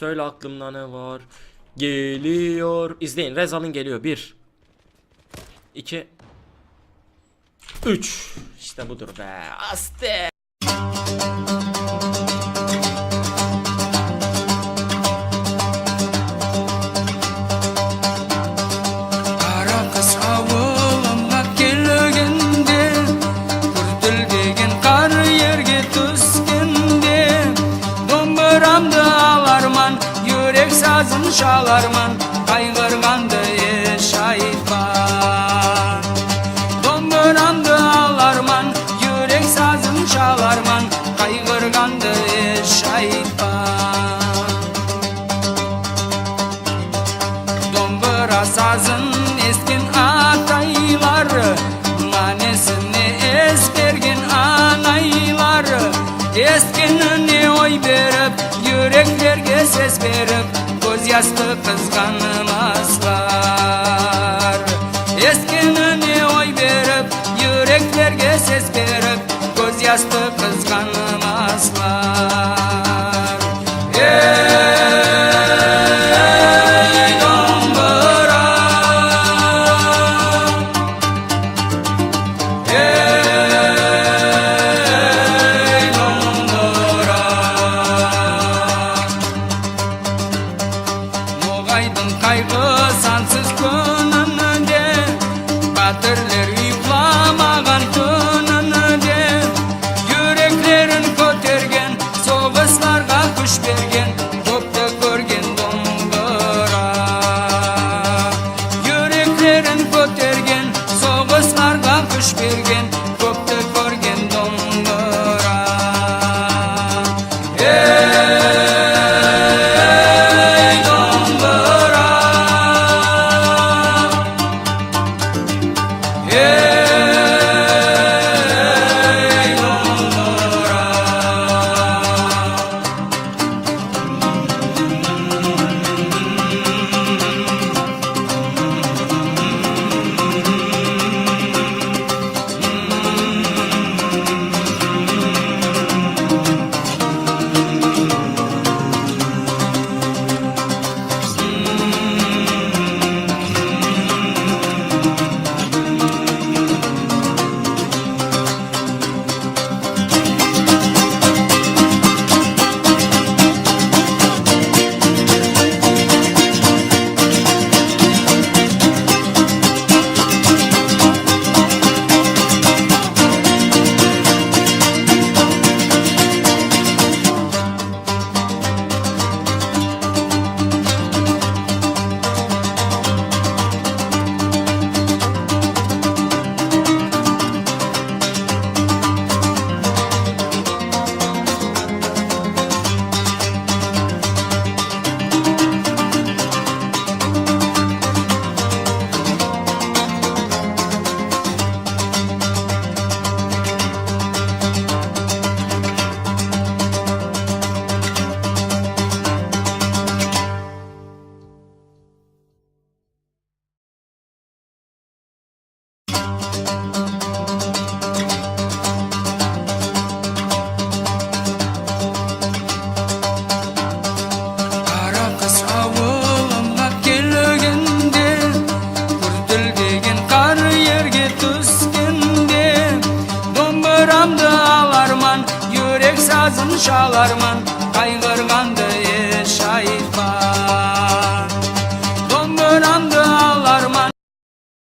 Söyle aklımda ne var? Geliyor. İzleyin. Rezal'ın geliyor. Bir. iki, Üç. İşte budur be. Aste. Gidek sazın şalarman Kaygırgandı şayfan Dondurandı ağlarman Yürek sazın şalarman Kaygırgandı şayfan Dombura sazın Yüreklerge ses verip Göz yastı kızganmaslar Eskinini oy berip Yüreklerge ses verip Göz yastı kızganmaslar Noğaydın kaygı sansız gününde Batırlar yıklamagan çalarman